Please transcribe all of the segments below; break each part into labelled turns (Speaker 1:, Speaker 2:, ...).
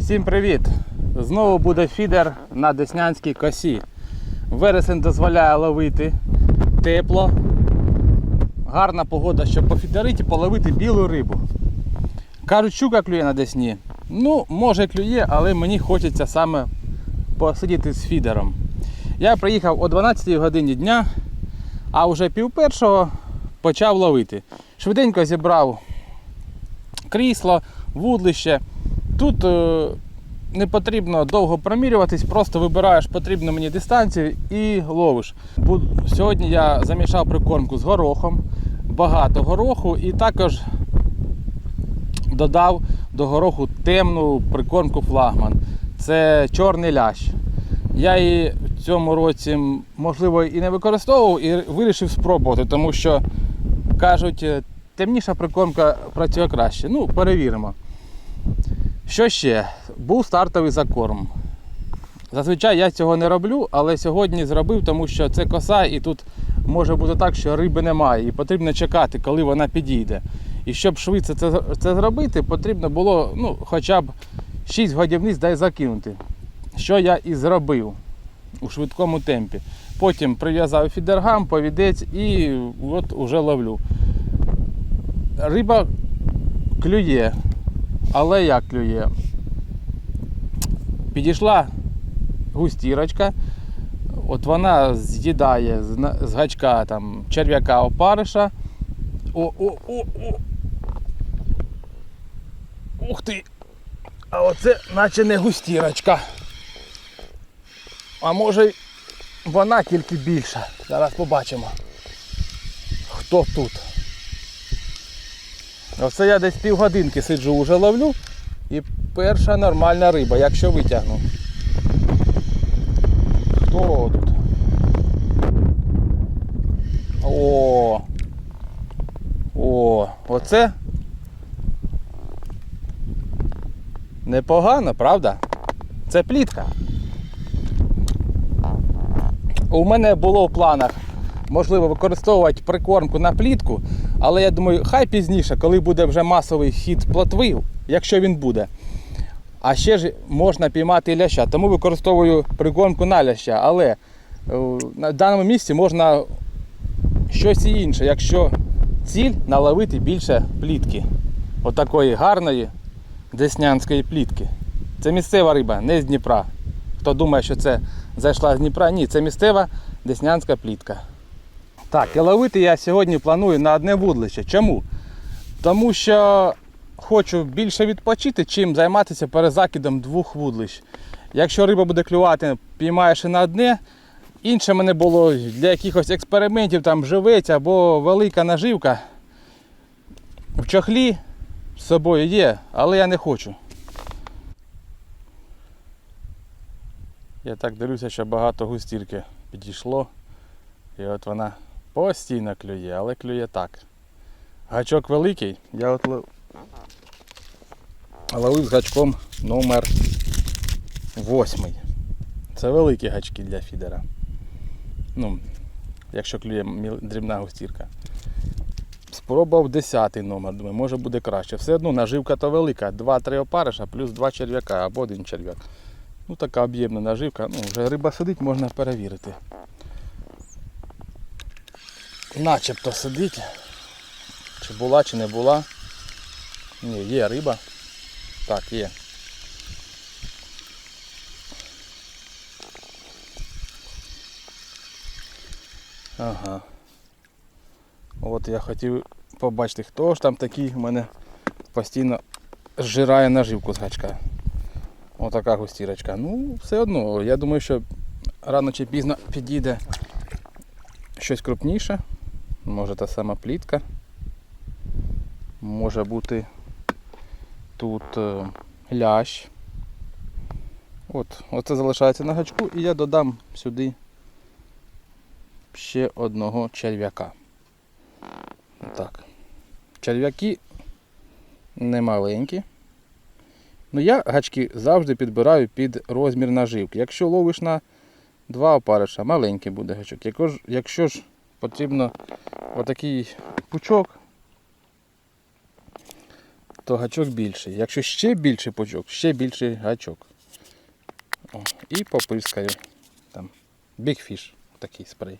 Speaker 1: Всім привіт! Знову буде фідер на Деснянській косі. Вересень дозволяє ловити тепло. Гарна погода, щоб пофідерити і половити білу рибу. Кажуть, щука клює на Десні. Ну, може клює, але мені хочеться саме посидіти з фідером. Я приїхав о 12 годині дня, а вже пів першого почав ловити. Швиденько зібрав крісло, вудлище. Тут е, не потрібно довго промірюватись, просто вибираєш потрібну мені дистанцію і ловиш. Сьогодні я замішав прикормку з горохом, багато гороху і також додав до гороху темну прикормку флагман. Це чорний лящ. Я її в цьому році, можливо, і не використовував, і вирішив спробувати, тому що кажуть, е, темніша прикормка працює краще. Ну, перевіримо. Що ще? Був стартовий закорм. Зазвичай я цього не роблю, але сьогодні зробив, тому що це коса, і тут може бути так, що риби немає, і потрібно чекати, коли вона підійде. І щоб швидше це, це зробити, потрібно було ну, хоча б 6 годівниць дай закинути. Що я і зробив у швидкому темпі. Потім прив'язав фідергам, повідець і от уже ловлю. Риба клює, але як клює? Підійшла густірочка, от вона з'їдає з, гачка там, черв'яка опариша. О, о, о, о. Ух ти! А оце наче не густірочка. А може вона тільки більша. Зараз побачимо. Хто тут? Оце я десь півгодинки сиджу вже ловлю і перша нормальна риба, якщо витягну. Хто тут? О! О, оце непогано, правда? Це плітка. У мене було в планах можливо використовувати прикормку на плітку, але я думаю, хай пізніше, коли буде вже масовий хід плотви, якщо він буде. А ще ж можна піймати ляща, тому використовую прикормку на ляща. Але е, на даному місці можна щось і інше, якщо ціль наловити більше плітки. Отакої гарної деснянської плітки. Це місцева риба, не з Дніпра. Хто думає, що це зайшла з Дніпра, ні, це місцева деснянська плітка. Так, і ловити я сьогодні планую на одне вудлище. Чому? Тому що хочу більше відпочити, чим займатися перезакидом двох вудлищ. Якщо риба буде клювати, піймаєш і на одне. Інше мене було для якихось експериментів, там живець або велика наживка. В чохлі з собою є, але я не хочу. Я так дивлюся, що багато густірки підійшло. І от вона постійно клює, але клює так. Гачок великий, я от лов- ловив з гачком номер 8. Це великі гачки для фідера. Ну, якщо клює дрібна густірка. Спробував 10 номер, думаю, може буде краще. Все одно наживка то велика. 2-3 опариша плюс 2 черв'яка або один черв'як. Ну така об'ємна наживка. Ну, вже риба сидить, можна перевірити. Начебто сидить. Чи була, чи не була. Ні, є риба. Так, є. Ага. От я хотів побачити, хто ж там такий у мене постійно зжирає наживку з гачка. Отака густірочка. Ну, все одно, я думаю, що рано чи пізно підійде щось крупніше. Може та сама плітка. Може бути тут е, лящ. От, оце залишається на гачку і я додам сюди ще одного черв'яка. Так. Черв'яки не маленькі. Ну я гачки завжди підбираю під розмір наживки. Якщо ловиш на два опариша, маленький буде гачок. Якщо ж, потрібно отакий пучок, то гачок більший. Якщо ще більший пучок, ще більший гачок. О, і попискаю. Там Fish, такий спрей.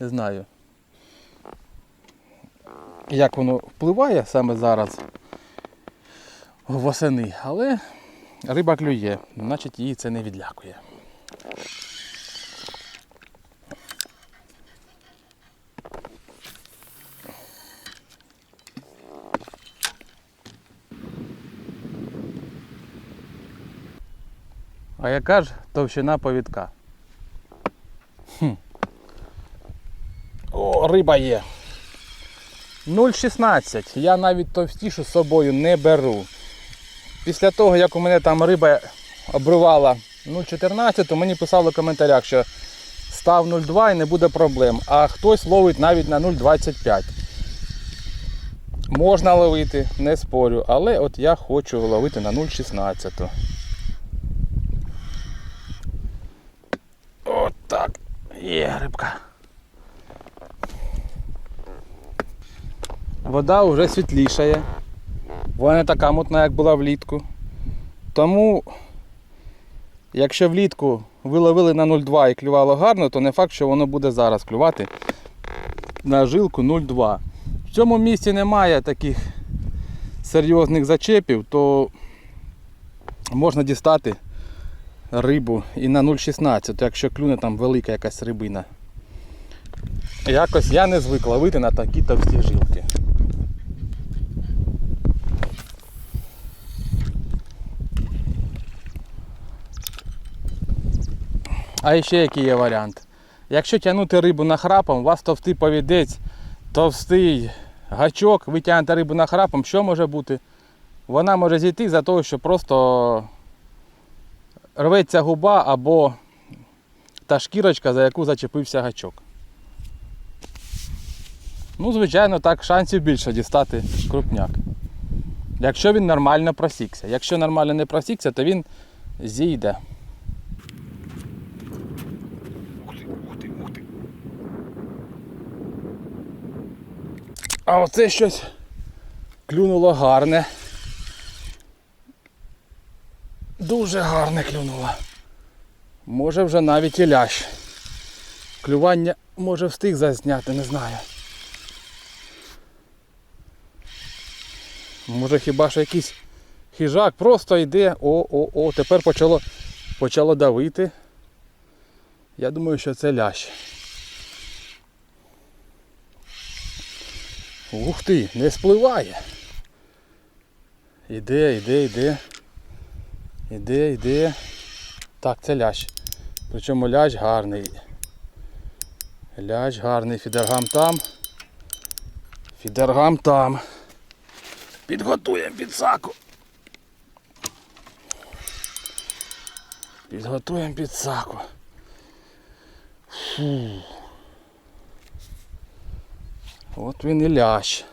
Speaker 1: Не знаю. Як воно впливає саме зараз восени, але риба клює, значить її це не відлякує. А яка ж товщина повідка? Хм. О, риба є. 0,16. Я навіть товстішу з собою не беру. Після того, як у мене там риба обривала 0,14, то мені писали в коментарях, що став 0,2 і не буде проблем. А хтось ловить навіть на 0,25. Можна ловити, не спорю, але от я хочу ловити на 0,16. От так. Є рибка. Вода вже світлішає. Вона не така мутна, як була влітку. Тому, якщо влітку ви ловили на 0,2 і клювало гарно, то не факт, що воно буде зараз клювати на жилку 0,2. В цьому місці немає таких серйозних зачепів, то можна дістати рибу і на 0,16, якщо клюне там велика якась рибина. Якось я не звик ловити на такі товсті жилки. А ще який є варіант. Якщо тягнути рибу нахрапом, у вас товстий повідець, товстий гачок, ви тягнете рибу нахрапом, що може бути? Вона може зійти за того, що просто рветься губа або та шкірочка, за яку зачепився гачок. Ну, звичайно, так шансів більше дістати крупняк. Якщо він нормально просікся. Якщо нормально не просікся, то він зійде. А оце щось клюнуло гарне. Дуже гарне клюнуло. Може вже навіть і лящ. Клювання може встиг зазняти, не знаю. Може хіба що якийсь хижак просто йде. О-о-о, тепер почало, почало давити. Я думаю, що це лящ. Ух ти, не спливає. Іде, іде, іде. Іде, іде. Так, це лящ. Причому лящ гарний. Лящ гарний, фідергам там. Фідергам там. Підготуємо підсаку. Підготуємо підсаку. Фу. От він і лящ.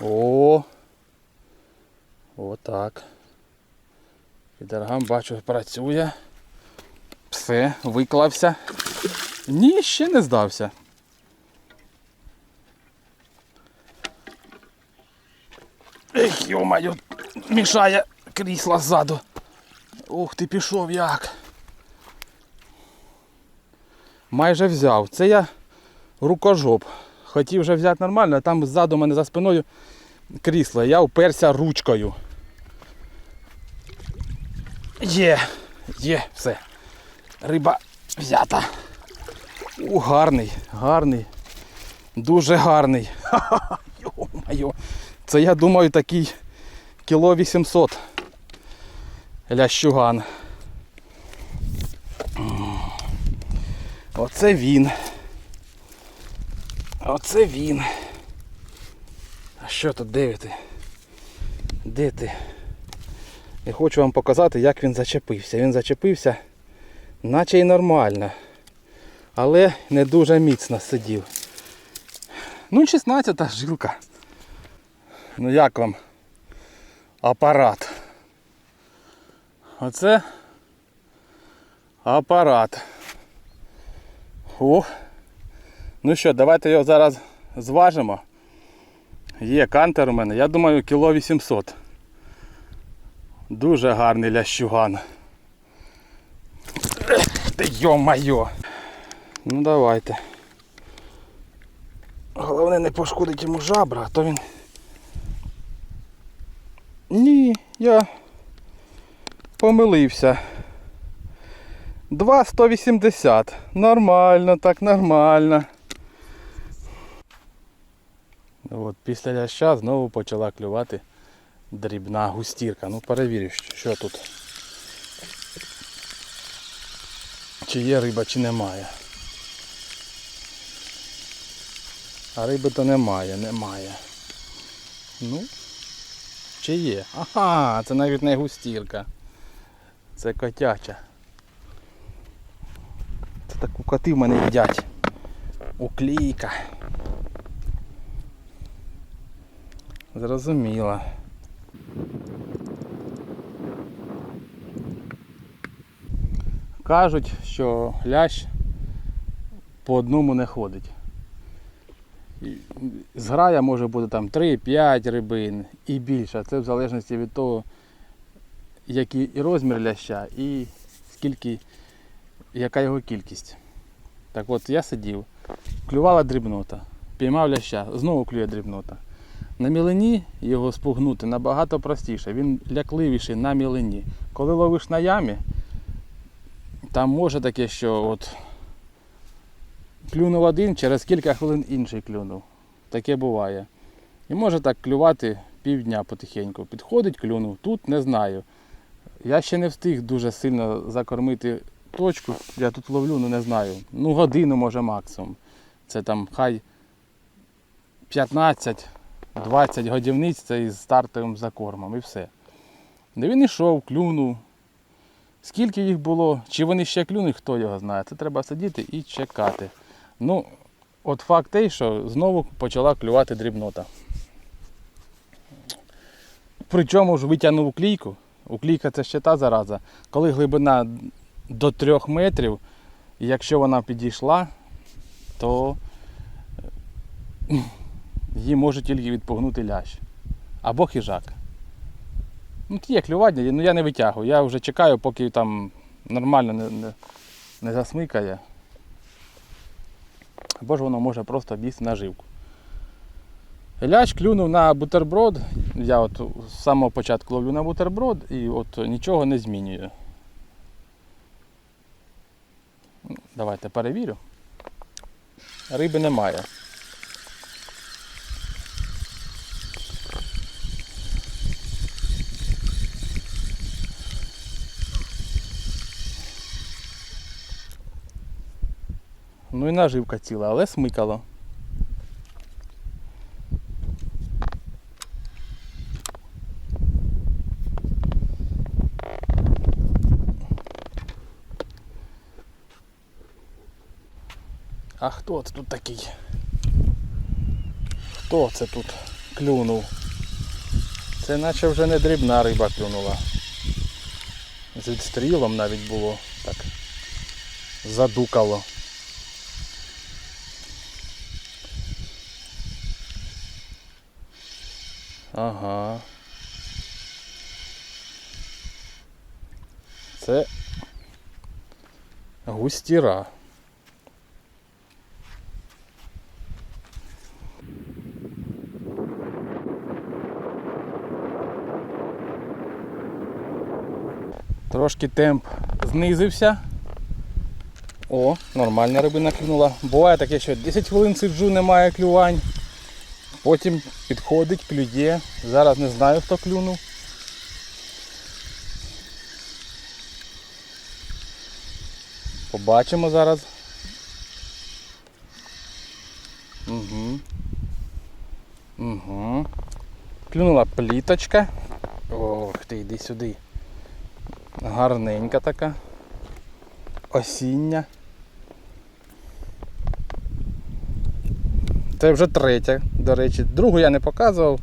Speaker 1: О. Отак. Підергам бачу працює. Все, виклався. Ні, ще не здався. Ех, йомаю, мішає крісло ззаду. Ух ти пішов як. Майже взяв. Це я рукожоп. Хотів вже взяти нормально, а там ззаду мене за спиною крісло. Я уперся ручкою. Є, є, все. Риба взята. У, гарний, гарний. Дуже гарний. Йо-моє. Це я думаю такий кіло 800 лящуган. Оце він. Оце він. А що тут де ти? Де ти? І хочу вам показати, як він зачепився. Він зачепився, наче й нормально. Але не дуже міцно сидів. Ну, 16 жилка. Ну як вам апарат? Оце апарат. О. Ну що, давайте його зараз зважимо. Є кантер у мене, я думаю, кіло 800. Дуже гарний лящуган. Та йо-майо. Ну давайте. Головне не пошкодить йому жабра, а то він. Ні, я помилився. 2,180. Нормально, так нормально. От, після ляща знову почала клювати дрібна густірка. Ну перевірю, що- тут. Чи є риба, чи немає. А риби то немає, немає. Ну, чи є? Ага, це навіть не густірка. Це котяча. Це таку коти в мене їдять. Уклейка. Зрозуміло. Кажуть, що лящ по одному не ходить. Зграя може бути там 3-5 рибин і більше. Це в залежності від того, який розмір ляща, і скільки, яка його кількість. Так от я сидів, клювала дрібнота, піймав ляща, знову клює дрібнота. На мілені його спугнути набагато простіше. Він лякливіший на мілені. Коли ловиш на ямі, там може таке, що от клюнув один, через кілька хвилин інший клюнув. Таке буває. І може так клювати півдня потихеньку. Підходить, клюнув. Тут не знаю. Я ще не встиг дуже сильно закормити точку. Я тут ловлю, ну не знаю. Ну годину може максимум. Це там хай 15 20 годівниць це із стартовим закормом і все. Де він йшов, клюнув. Скільки їх було, чи вони ще клюнуть, хто його знає. Це треба сидіти і чекати. Ну, от факт той, що знову почала клювати дрібнота. Причому ж витягнув уклійку. Уклійка це ще та зараза. Коли глибина до 3 метрів, якщо вона підійшла, то її може тільки відпугнути лящ. Або хижак. Ну, є клювання, ну я не витягую. Я вже чекаю, поки там нормально не, не, не засмикає. Або ж воно може просто бісти наживку. Лящ клюнув на бутерброд. Я от з самого початку ловлю на бутерброд і от нічого не змінюю. Давайте перевірю. Риби немає. Ну і наживка ціла, але смикало. А хто це тут такий? Хто це тут клюнув? Це наче вже не дрібна риба клюнула. З відстрілом навіть було так. Задукало. Ага. Це густіра. Трошки темп знизився. О, нормальна рибина клюнула. Буває таке, що 10 хвилин сиджу, немає клювань. Потім підходить, клює. Зараз не знаю, хто клюнув. Побачимо зараз. Угу. Угу. Клюнула пліточка. Ох ти, йди сюди. Гарненька така. Осіння. Це вже третя, до речі. Другу я не показував.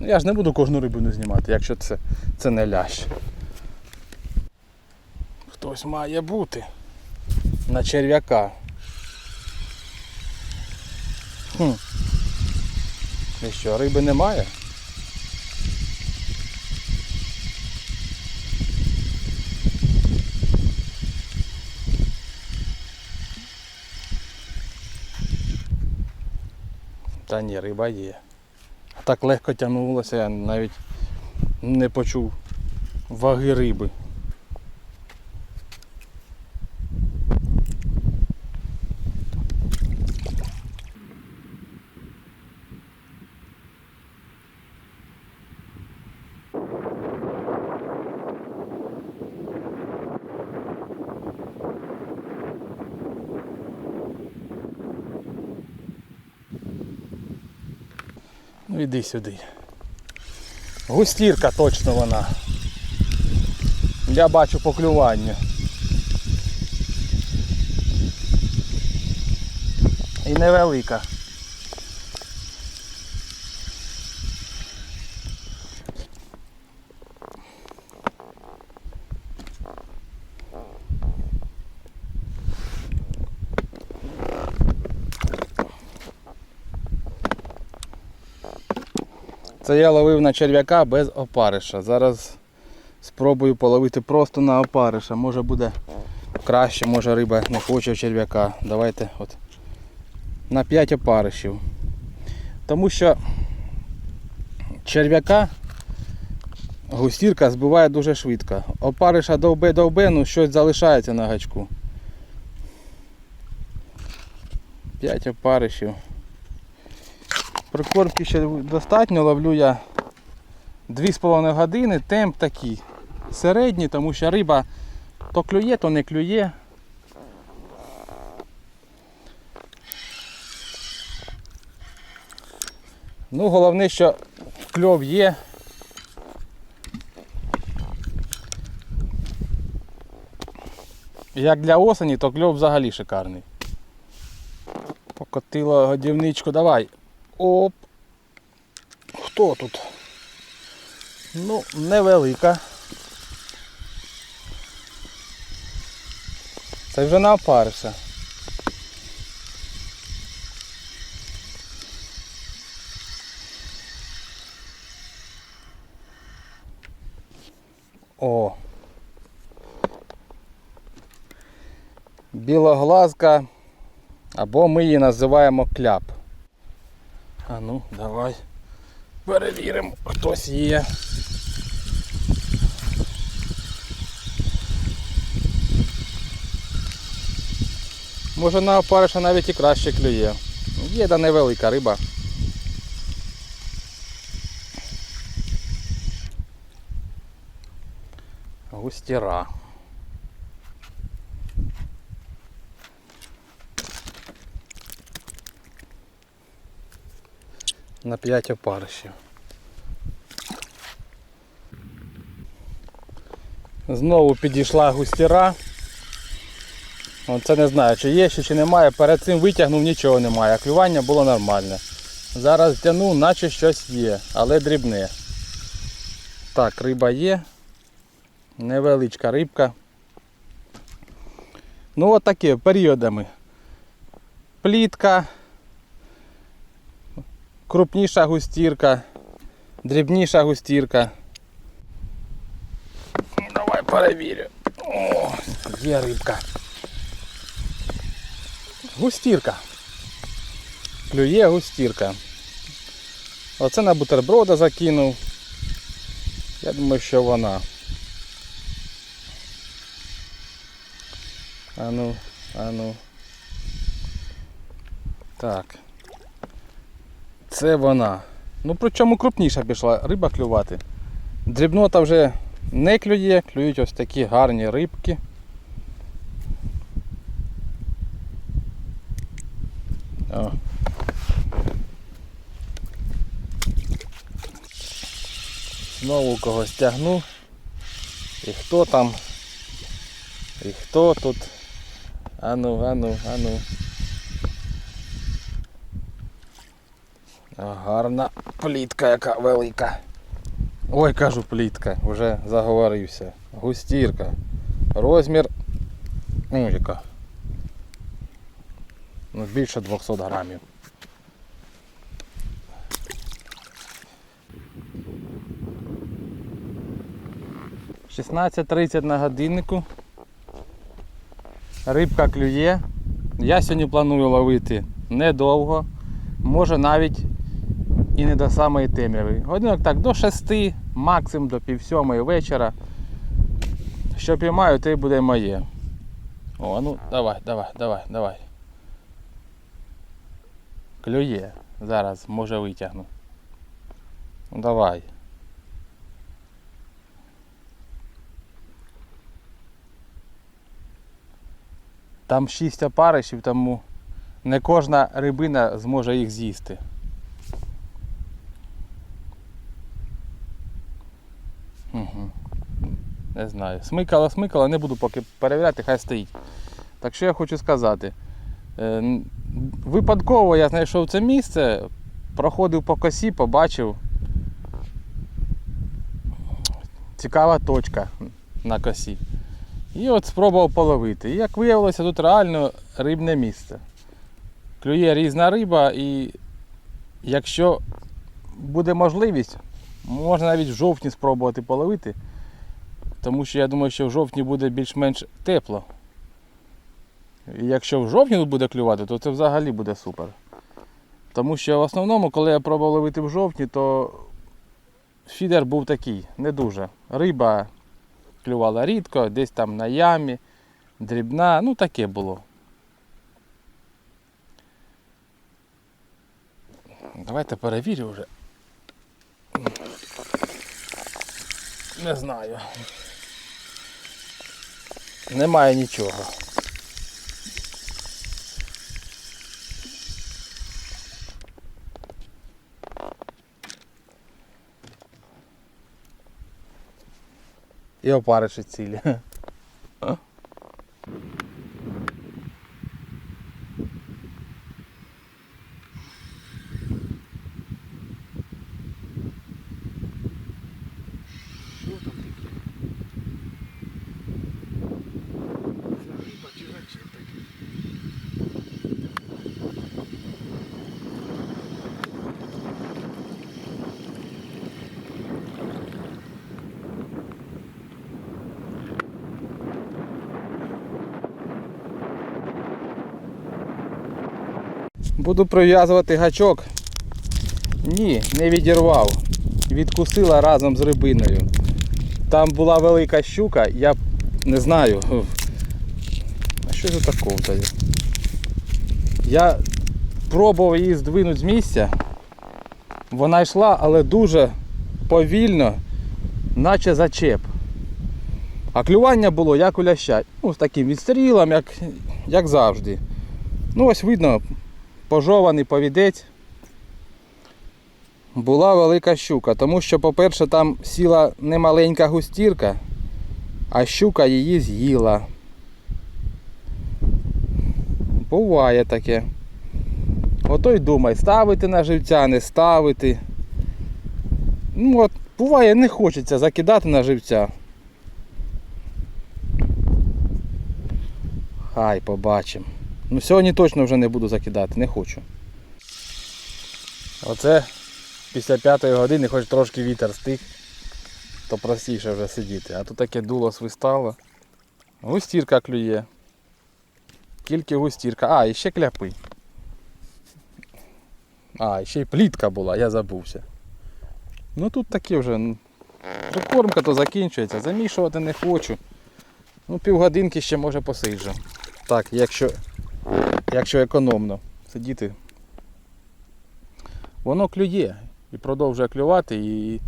Speaker 1: Ну я ж не буду кожну рибину знімати, якщо це, це не лящ. Хтось має бути на черв'яка. Хм. І що, риби немає? Та ні, риба є. Так легко тягнулося, я навіть не почув ваги риби. Ну сюди. Густірка точно вона. Я бачу поклювання. І невелика. Це я ловив на черв'яка без опариша. Зараз спробую половити просто на опариша. Може буде краще, може риба не хоче черв'яка. Давайте от на 5 опаришів. Тому що черв'яка густірка збиває дуже швидко. Опариша довбе-довбе, ну щось залишається на гачку. 5 опаришів. Прикормки ще достатньо, ловлю я 2,5 години, темп такий середній, тому що риба то клює, то не клює. Ну, головне, що кльов є. Як для осені, то кльов взагалі шикарний. Покотило годівничку, давай. Оп. Хто тут? Ну, невелика. Це вже на опариша. О. Білоглазка, або ми її називаємо кляп. А ну, давай. Перевіримо, хтось є. Може на опариша навіть і краще клює. Є да невелика риба. Густіра. На 5 опаришів. Знову підійшла густіра. Оце не знаю, чи є чи немає. Перед цим витягнув нічого немає, клювання було нормальне. Зараз тягну, наче щось є, але дрібне. Так, риба є. Невеличка рибка. Ну от таке періодами. Плітка крупніша густірка, дрібніша густірка. Давай перевірю. О, є рибка. Густірка. Клює густірка. Оце на бутерброда закинув. Я думаю, що вона. Ану, ану. Так. Це вона. Ну причому крупніша пішла риба клювати. Дрібнота вже не клює, клюють ось такі гарні рибки. О. Знову когось тягну. І хто там? І хто тут? Ану, ану, ану. Гарна плітка яка велика. Ой, кажу плітка, вже заговорився. Густірка. Розмір. ну яка, ну Більше 200 грамів. Шістнадцять тридцять на годиннику. Рибка клює. Я сьогодні планую ловити недовго, може навіть і не до самої темряви. Годинок так до 6, максимум до пів сьомої вечора. Що піймаю, й буде моє. О, ну давай, давай, давай, давай. Клює. Зараз, може витягну. Ну, Давай. Там шість опаришів, тому не кожна рибина зможе їх з'їсти. Угу. Не знаю. Смикала, смикала, не буду поки перевіряти, хай стоїть. Так що я хочу сказати. Е, Випадково я знайшов це місце, проходив по косі, побачив. Цікава точка на косі. І от спробував половити. І як виявилося, тут реально рибне місце. Клює різна риба і якщо буде можливість, можна навіть в жовтні спробувати половити. Тому що я думаю, що в жовтні буде більш-менш тепло. І якщо в жовтні тут буде клювати, то це взагалі буде супер. Тому що в основному, коли я пробував ловити в жовтні, то фідер був такий, не дуже. Риба клювала рідко, десь там на ямі, дрібна, ну таке було. Давайте перевірю вже. Не знаю. Немає нічого. І опариші цілі. Буду прив'язувати гачок. Ні, не відірвав. Відкусила разом з рибиною. Там була велика щука, я не знаю. А що це такого? Я пробував її здвинути з місця. Вона йшла, але дуже повільно, наче зачеп. А клювання було як у ляща. Ну, з таким відстрілом, як, як завжди. Ну ось видно, пожований повідець. Була велика щука, тому що, по-перше, там сіла немаленька густірка, а щука її з'їла. Буває таке. Ото й думай, ставити на живця, не ставити. Ну от, буває, не хочеться закидати на живця. Хай побачимо. Ну сьогодні точно вже не буду закидати, не хочу. Оце після п'ятої години хоч трошки вітер стих, то простіше вже сидіти. А тут таке дуло свистало. Густірка клює. Тільки густірка. А, і ще кляпи. А, ще й плітка була, я забувся. Ну тут таке вже. Прикормка то закінчується, замішувати не хочу. Ну, півгодинки ще може посиджу. Так, якщо якщо економно сидіти. Воно клює і продовжує клювати і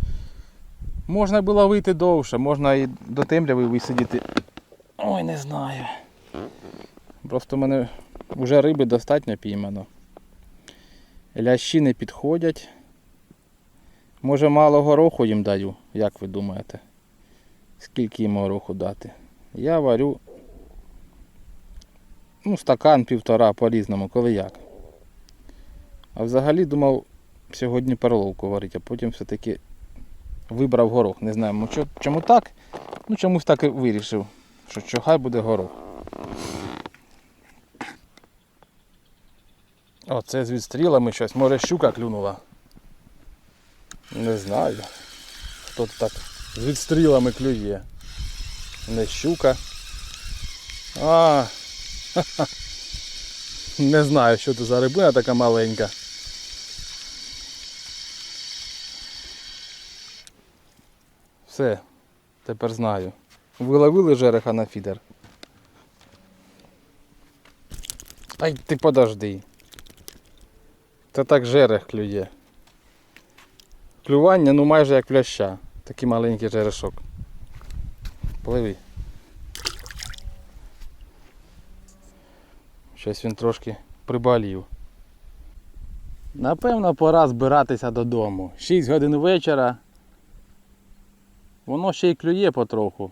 Speaker 1: можна було вийти довше, можна і до темряви висидіти. Ой, не знаю. Просто в мене вже риби достатньо піймано. Лящі не підходять. Може мало гороху їм даю, як ви думаєте? Скільки їм гороху дати? Я варю ну, стакан півтора по-різному, коли як. А взагалі думав сьогодні перловку варити, а потім все-таки вибрав горох. Не знаю, чому так. Ну чомусь так і вирішив, що, хай буде горох. О, це з відстрілами щось. Може щука клюнула. Не знаю. Хто так з відстрілами клює. Не щука. А. Не знаю, що це за рибина така маленька. Все, тепер знаю. Виловили жереха на фідер. Ай ти подожди. Та так жерех клює. Клювання ну майже як пляща. Такий маленький жерешок. Пливи. Щось він трошки приболів. Напевно, пора збиратися додому. 6 годин вечора. Воно ще й клює потроху.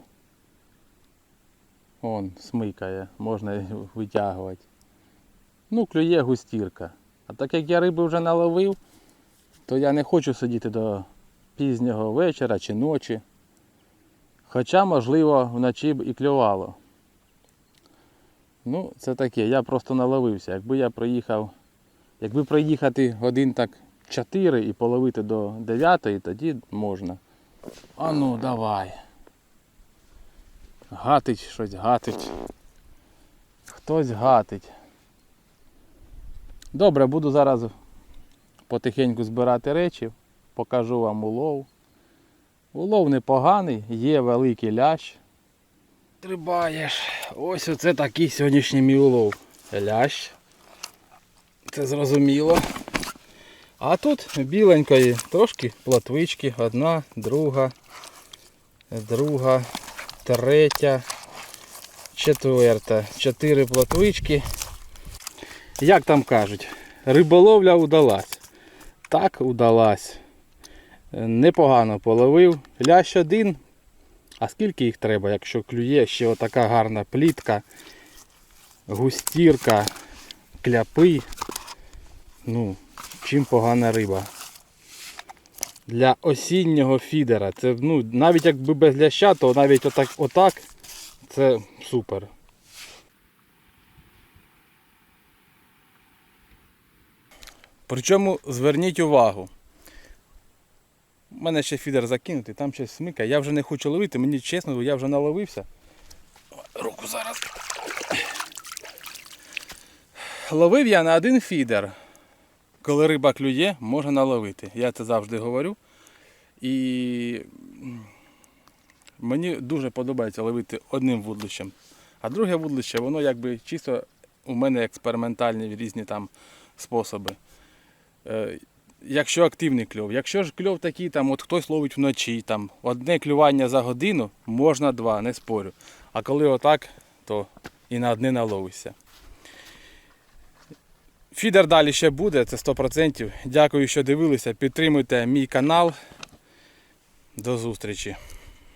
Speaker 1: Вон, смикає, можна витягувати. Ну, клює густірка. А так як я риби вже наловив, то я не хочу сидіти до пізнього вечора чи ночі. Хоча, можливо, вночі б і клювало. Ну, це таке, я просто наловився. Якби я проїхав, якби проїхати годин так 4 і половити до 9, тоді можна. А ну, давай. Гатить щось, гатить. Хтось гатить. Добре, буду зараз потихеньку збирати речі, покажу вам улов. Улов непоганий, є великий лящ. Трибаєш. Ось оце такий сьогоднішній мій улов. Лящ. Це зрозуміло. А тут біленької трошки платвички. Одна, друга, друга, третя, четверта. Чотири платвички. Як там кажуть, риболовля удалась. Так удалась. Непогано половив. Лящ один. А скільки їх треба, якщо клює ще отака гарна плітка, густірка, кляпи. Ну, чим погана риба. Для осіннього фідера. Це ну, навіть якби без ляща, то навіть отак, отак це супер. Причому зверніть увагу. У мене ще фідер закинутий, там щось смикає. Я вже не хочу ловити, мені чесно, я вже наловився. Руку зараз. Ловив я на один фідер. Коли риба клює, можна наловити. Я це завжди говорю. І мені дуже подобається ловити одним вудлищем. А друге вудлище, воно якби чисто у мене експериментальні різні там способи. Якщо активний кльов. Якщо ж кльов такий, там, от хтось ловить вночі, там, одне клювання за годину, можна два, не спорю. А коли отак, то і на одне наловишся. Фідер далі ще буде, це 100%. Дякую, що дивилися. Підтримуйте мій канал. До зустрічі.